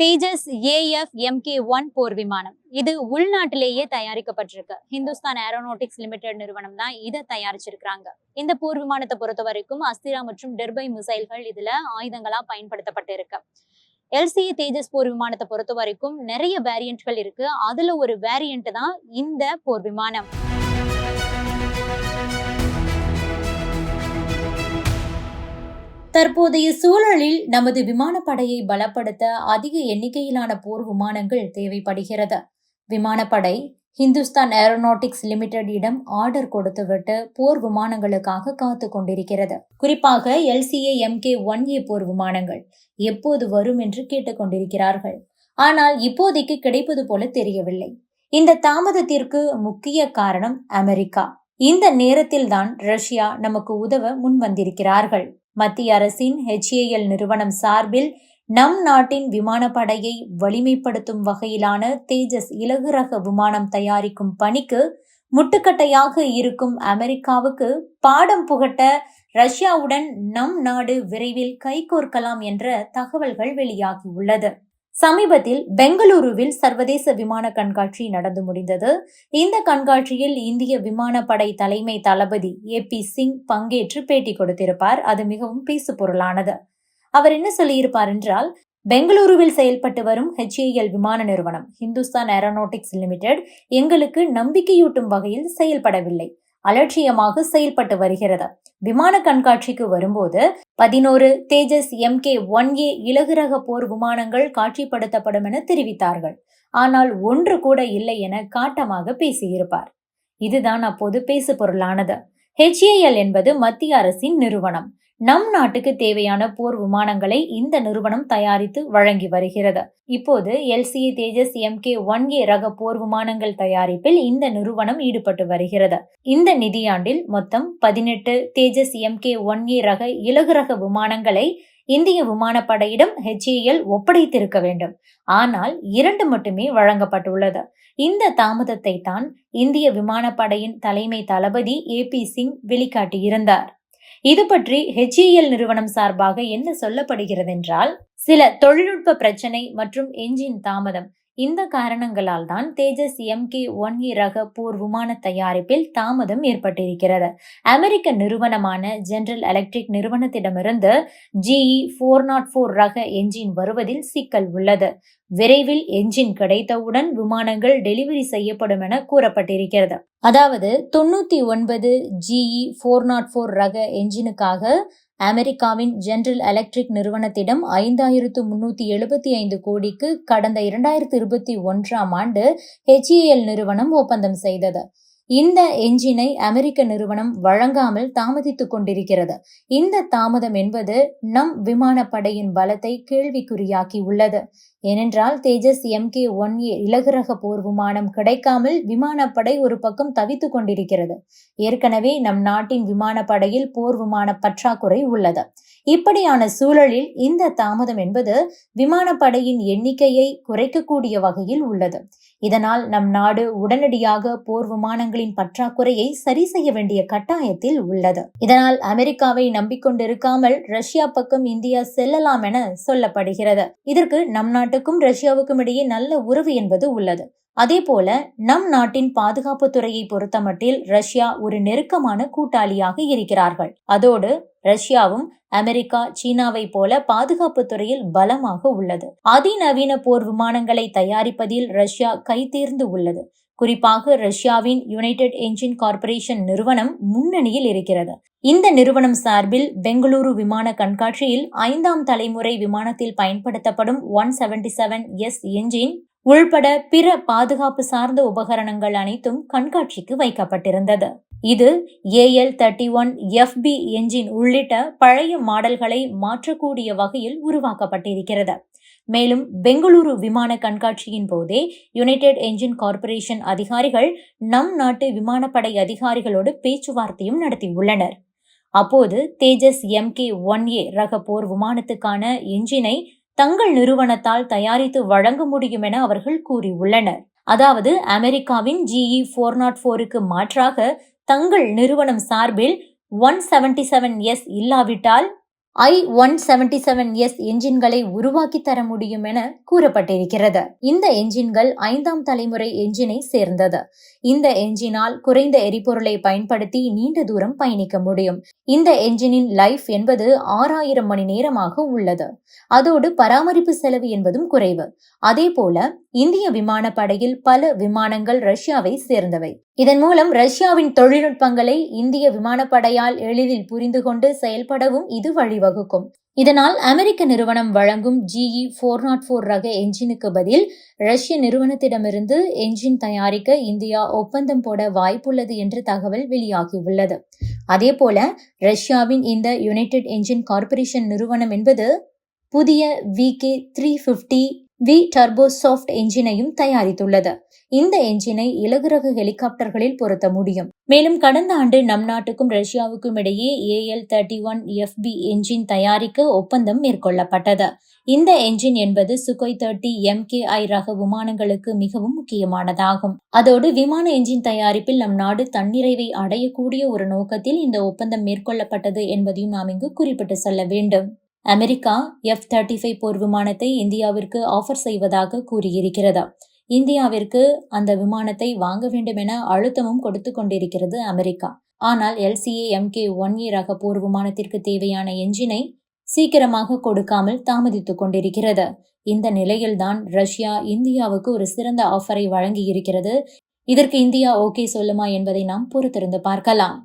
தேஜஸ் AF MK one போர் விமானம். இது உள்நாட்டிலேயே தயாரிக்கப்பட்டிருக்கு. ஹிந்துஸ்தான் ஏரோநாட்டிக்ஸ் லிமிடெட் நிறுவனம் தான் இதை தயாரிச்சிருக்கிறாங்க. இந்த போர் விமானத்தை பொறுத்த வரைக்கும் அஸ்திரா மற்றும் டெர்பை மிசைல்கள் இதுல ஆயுதங்களா பயன்படுத்தப்பட்டு இருக்கு எல்சிஏ தேஜஸ் போர் விமானத்தை பொறுத்த வரைக்கும் நிறைய வேரியண்ட்கள் இருக்கு. அதுல ஒரு வேரியண்ட் தான் இந்த போர் விமானம். தற்போதைய சூழலில் நமது விமானப்படையை பலப்படுத்த அதிக எண்ணிக்கையிலான போர் விமானங்கள் தேவைப்படுகிறது. விமானப்படை ஹிந்துஸ்தான் ஏரோநாட்டிக்ஸ் லிமிடெட் இடம் ஆர்டர் கொடுத்துவிட்டு போர் விமானங்களுக்காக காத்து கொண்டிருக்கிறது. குறிப்பாக எல்சிஏ எம்கே ஒன் ஏ போர் விமானங்கள் எப்போது வரும் என்று கேட்டுக்கொண்டிருக்கிறார்கள் ஆனால் இப்போதைக்கு கிடைப்பது போல தெரியவில்லை. இந்த தாமதத்திற்கு முக்கிய காரணம் அமெரிக்கா. இந்த நேரத்தில்தான் ரஷ்யா நமக்கு உதவ முன் வந்திருக்கிறார்கள் மத்திய அரசின் ஹெச்ஏஎல் நிறுவனம் சார்பில் நம் நாட்டின் விமானப்படையை வலிமைப்படுத்தும் வகையிலான தேஜஸ் இலகு ரக விமானம் தயாரிக்கும் பணிக்கு முட்டுக்கட்டையாக இருக்கும் அமெரிக்காவுக்கு பாடம் புகட்ட ரஷ்யாவுடன் நம் நாடு விரைவில் கைகோர்க்கலாம் என்ற தகவல்கள் வெளியாகியுள்ளது சமீபத்தில் பெங்களூருவில் சர்வதேச விமான கண்காட்சி நடந்து முடிந்தது. இந்த கண்காட்சியில் இந்திய விமானப்படை தலைமை தளபதி ஏ பி சிங் பங்கேற்று பேட்டி கொடுத்திருப்பார். அது மிகவும் பேசு பொருளானது அவர் என்ன சொல்லியிருப்பார் என்றால் பெங்களூருவில் செயல்பட்டு வரும் ஹெச்ஏஎல் விமான நிறுவனம் ஹிந்துஸ்தான் ஏரோநாட்டிக்ஸ் லிமிடெட் எங்களுக்கு நம்பிக்கையூட்டும் வகையில் செயல்படவில்லை. அலட்சியமாக செயல்பட்டு வருகிறது. விமான கண்காட்சிக்கு வரும்போது பதினோரு தேஜஸ் எம்கே ஒன் ஏ இலகுரக போர் விமானங்கள் காட்சிப்படுத்தப்படும் என தெரிவித்தார்கள். ஆனால் ஒன்று கூட இல்லை என காட்டமாக பேசியிருப்பார். இதுதான் அப்போது பேசு பொருளானது ஹெச்ஏஎல் என்பது மத்திய அரசின் நிறுவனம். நம் நாட்டுக்கு தேவையான போர் விமானங்களை இந்த நிறுவனம் தயாரித்து வழங்கி வருகிறது. இப்போது LCA Tejas MK one A ரக போர் விமானங்கள் தயாரிப்பில் இந்த நிறுவனம் ஈடுபட்டு வருகிறது. இந்த நிதியாண்டில் மொத்தம் பதினெட்டு தேஜஸ் எம்கே ஒன் ஏ ரக இலகு ரக விமானங்களை இந்திய விமானப்படையிடம் ஹெச்ஏஎல் ஒப்படைத்திருக்க வேண்டும். ஆனால் இரண்டு மட்டுமே வழங்கப்பட்டுள்ளது. இந்த தாமதத்தை தான் இந்திய விமானப்படையின் தலைமை தளபதி ஏ பி சிங் வெளிக்காட்டியிருந்தார். இது பற்றி ஹெச்ஏஎல் நிறுவனம் சார்பாக என்ன சொல்லப்படுகிறது என்றால் சில தொழில்நுட்ப பிரச்சனை மற்றும் என்ஜின் தாமதம் இந்த காரணங்களால் தான் தேஜஸ் எம்கே ஒன் இ ரக போர் விமான தயாரிப்பில் தாமதம் ஏற்பட்டிருக்கிறது. அமெரிக்க நிறுவனமான ஜெனரல் எலக்ட்ரிக் நிறுவனத்திடமிருந்து ஜிஇ ஃபோர் நாட் ஃபோர் ரக என்ஜின் வருவதில் சிக்கல் உள்ளது. விரைவில் என்ஜின் கிடைத்தவுடன் விமானங்கள் டெலிவரி செய்யப்படும் என கூறப்பட்டிருக்கிறது. அதாவது தொண்ணூத்தி ஒன்பது ஜிஇ ஃபோர் நாட் ஃபோர் ரக என்ஜினுக்காக அமெரிக்காவின் ஜெனரல் எலக்ட்ரிக் நிறுவனத்திடம் ஐந்தாயிரத்து முன்னூத்தி எழுபத்தி ஐந்து கோடிக்கு கடந்த இரண்டாயிரத்தி இருபத்தி ஒன்றாம் ஆண்டு ஹெச்இஎல் நிறுவனம் ஒப்பந்தம் செய்தது. இந்த என்ஜினை அமெரிக்க நிறுவனம் வழங்காமல் தாமதித்துக் கொண்டிருக்கிறது. இந்த தாமதம் என்பது நம் விமானப்படையின் பலத்தை கேள்விக்குறியாக்கி உள்ளது. ஏனென்றால் தேஜஸ் எம்கே ஒன் ஏ இலகுரக போர் விமானம் கிடைக்காமல் விமானப்படை ஒரு பக்கம் தவித்துக் கொண்டிருக்கிறது. ஏற்கனவே நம் நாட்டின் விமானப்படையில் போர் விமான பற்றாக்குறை உள்ளது. இப்படியான சூழலில் இந்த தாமதம் என்பது விமானப்படையின் எண்ணிக்கையை குறைக்கக்கூடிய வகையில் உள்ளது. இதனால் நம் நாடு உடனடியாக போர் விமானங்களின் பற்றாக்குறையை சரி செய்ய வேண்டிய கட்டாயத்தில் உள்ளது. இதனால் அமெரிக்காவை நம்பிக்கொண்டிருக்காமல் ரஷ்யா பக்கம் இந்தியா செல்லலாம் என சொல்லப்படுகிறது. இதற்கு நம் நாட்டுக்கும் ரஷ்யாவுக்கும் இடையே நல்ல உறவு என்பது உள்ளது. அதே போல நம் நாட்டின் பாதுகாப்பு துறையை பொறுத்தமட்டில் ரஷ்யா ஒரு நெருக்கமான கூட்டாளியாக இருக்கிறார்கள். அதோடு ரஷ்யாவும் அமெரிக்கா சீனாவை போல பாதுகாப்பு துறையில் பலமாக உள்ளது. அதிநவீன போர் விமானங்களை தயாரிப்பதில் ரஷ்யா கைதேர்ந்து உள்ளது. குறிப்பாக ரஷ்யாவின் யுனைடெட் என்ஜின் கார்ப்பரேஷன் நிறுவனம் முன்னணியில் இருக்கிறது. இந்த நிறுவனம் சார்பில் பெங்களூரு விமான கண்காட்சியில் ஐந்தாம் தலைமுறை விமானத்தில் பயன்படுத்தப்படும் one seventy seven S engine உள்பட பிற பாதுகாப்பு சார்ந்த உபகரணங்கள் அனைத்தும் கண்காட்சிக்கு வைக்கப்பட்டிருந்தது. இது AL thirty one FP engine உள்ளிட்ட பழைய மாடல்களை மாற்றக்கூடிய வகையில் உருவாக்கப்பட்டிருக்கிறது. மேலும் பெங்களூரு விமான கண்காட்சியின் போதே யுனைடெட் என்ஜின் கார்ப்பரேஷன் அதிகாரிகள் நம் நாட்டு விமானப்படை அதிகாரிகளோடு பேச்சுவார்த்தையும் நடத்தியுள்ளனர். அப்போது தேஜஸ் எம்கே ஒன் ஏ ரக போர் விமானத்துக்கான என்ஜினை தங்கள் நிறுவனத்தால் தயாரித்து வழங்க முடியும் என அவர்கள் கூறியுள்ளனர். அதாவது அமெரிக்காவின் ஜிஇ ஃபோர் நாட் ஃபோருக்கு மாற்றாக தங்கள் நிறுவனம் சார்பில் ஒன் செவன்டி செவன் எஸ் இல்லாவிட்டால் I one seventy seven S என்ஜின்களை உருவாக்கி தர முடியும் என கூறப்பட்டிருக்கிறது. இந்த என்ஜின்கள் ஐந்தாம் தலைமுறை என்ஜினை சேர்ந்தது. இந்த என்ஜினால் குறைந்த எரிபொருளை பயன்படுத்தி நீண்ட தூரம் பயணிக்க முடியும். இந்த என்ஜினின் லைஃப் என்பது ஆறாயிரம் மணி நேரமாக உள்ளது. அதோடு பராமரிப்பு செலவு என்பதும் குறைவு. அதே போல இந்திய விமானப்படையில் பல விமானங்கள் ரஷ்யாவை சேர்ந்தவை. இதன் மூலம் ரஷ்யாவின் தொழில்நுட்பங்களை இந்திய விமானப்படையால் எளிதில் புரிந்து கொண்டு செயல்படவும் இது வழிவகுக்கும். இதனால் அமெரிக்க நிறுவனம் வழங்கும் ஜிஇ ஃபோர் நாட் ஃபோர் ரக என்ஜினுக்கு பதில் ரஷ்ய நிறுவனத்திடமிருந்து என்ஜின் தயாரிக்க இந்தியா ஒப்பந்தம் போட வாய்ப்புள்ளது என்ற தகவல் வெளியாகியுள்ளது. அதேபோல ரஷ்யாவின் இந்த யுனைடெட் என்ஜின் கார்ப்பரேஷன் நிறுவனம் என்பது புதிய VK three fifty V turboshaft என்ஜினையும் தயாரித்துள்ளது. இந்த என்ஜினை இலகுரக ஹெலிகாப்டர்களில் பொருத்த முடியும். மேலும் கடந்த ஆண்டு நம் நாட்டுக்கும் ரஷ்யாவுக்கும் இடையே AL thirty one FP engine தயாரிக்க ஒப்பந்தம் மேற்கொள்ளப்பட்டது. இந்த என்ஜின் என்பது சுகோய் தேர்ட்டி எம்கேஐ ரக விமானங்களுக்கு மிகவும் முக்கியமானதாகும். அதோடு விமான என்ஜின் தயாரிப்பில் நம் நாடு தன்னிறைவை அடையக்கூடிய ஒரு நோக்கத்தில் இந்த ஒப்பந்தம் மேற்கொள்ளப்பட்டது என்பதையும் நாம் இங்கு குறிப்பிட்டு சொல்ல வேண்டும். அமெரிக்கா எஃப் தேர்ட்டி ஃபைவ் போர் விமானத்தை இந்தியாவிற்கு ஆஃபர் செய்வதாக கூறியிருக்கிறது. இந்தியாவிற்கு அந்த விமானத்தை வாங்க வேண்டும் என அழுத்தமும் கொடுத்து கொண்டிருக்கிறது அமெரிக்கா. ஆனால் எல்சிஏ எம்கே ஒன் ஏ ரக போர் விமானத்திற்கு தேவையான என்ஜினை சீக்கிரமாக கொடுக்காமல் தாமதித்துக் கொண்டிருக்கிறது. இந்த நிலையில்தான் ரஷ்யா இந்தியாவுக்கு ஒரு சிறந்த ஆஃபரை வழங்கி இருக்கிறது இதற்கு இந்தியா ஓகே சொல்லுமா என்பதை நாம் பொறுத்திருந்து பார்க்கலாம்.